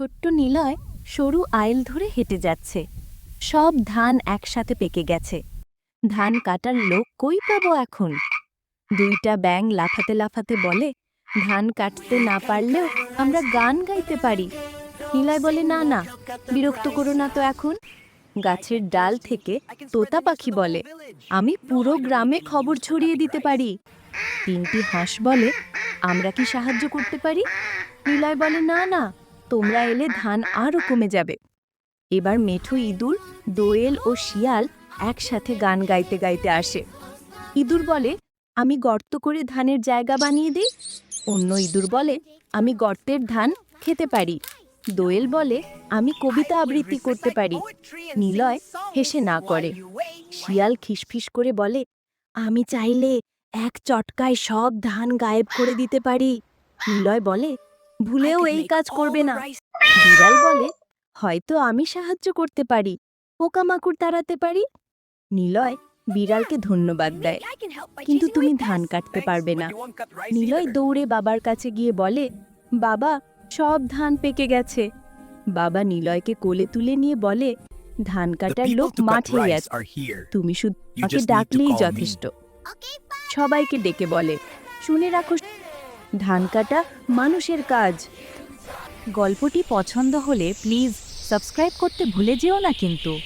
ছোট্ট নিলয় সরু আইল ধরে হেঁটে যাচ্ছে। সব ধান একসাথে পেকে গেছে। ধান কাটার লোক কই পাবো এখন? দুইটা ব্যাং লাফাতে লাফাতে বলে, ধান কাটতে না পারলেও আমরা গান গাইতে পারি। নিলয় বলে, না না, বিরক্ত করো না তো এখন। গাছের ডাল থেকে তোতা পাখি বলে, আমি পুরো গ্রামে খবর ছড়িয়ে দিতে পারি। তিনটি হাঁস বলে, আমরা কি সাহায্য করতে পারি? নিলয় বলে, না না তোমরা এলে ধান আরও কমে যাবে। এবার মেঠু ইঁদুর, দোয়েল ও শিয়াল একসাথে গান গাইতে গাইতে আসে। ইঁদুর বলে, আমি গর্ত করে ধানের জায়গা বানিয়ে দিই। অন্য ইঁদুর বলে, আমি গর্তের ধান খেতে পারি। দোয়েল বলে, আমি কবিতা আবৃত্তি করতে পারি। নিলয় হেসে না করে। শিয়াল খিসফিস করে বলে, আমি চাইলে এক চটকায় সব ধান গায়েব করে দিতে পারি। নিলয় বলে ভুলেও এই কাজ করবে না বিড়াল বলে হয়তো আমি সাহায্য করতে পারি পোকামাকড় তাড়াতে পারি নিলয় বিড়ালকে ধন্যবাদ দেয় কিন্তু তুমি ধান কাটতে পারবে না নিলয় দৌড়ে বাবার কাছে গিয়ে বলে বাবা সব ধান পেকে গেছে বাবা নিলয়কে কোলে তুলে নিয়ে বলে ধান কাটার লোক মাঠে আছে তুমি শুধু ডাকলেই যথেষ্ট সবাইকে ডেকে বলে শুনে রাখো ধান কাটা মানুষের কাজ। গল্পটি পছন্দ হলে প্লিজ সাবস্ক্রাইব করতে ভুলে যেও না কিন্তু।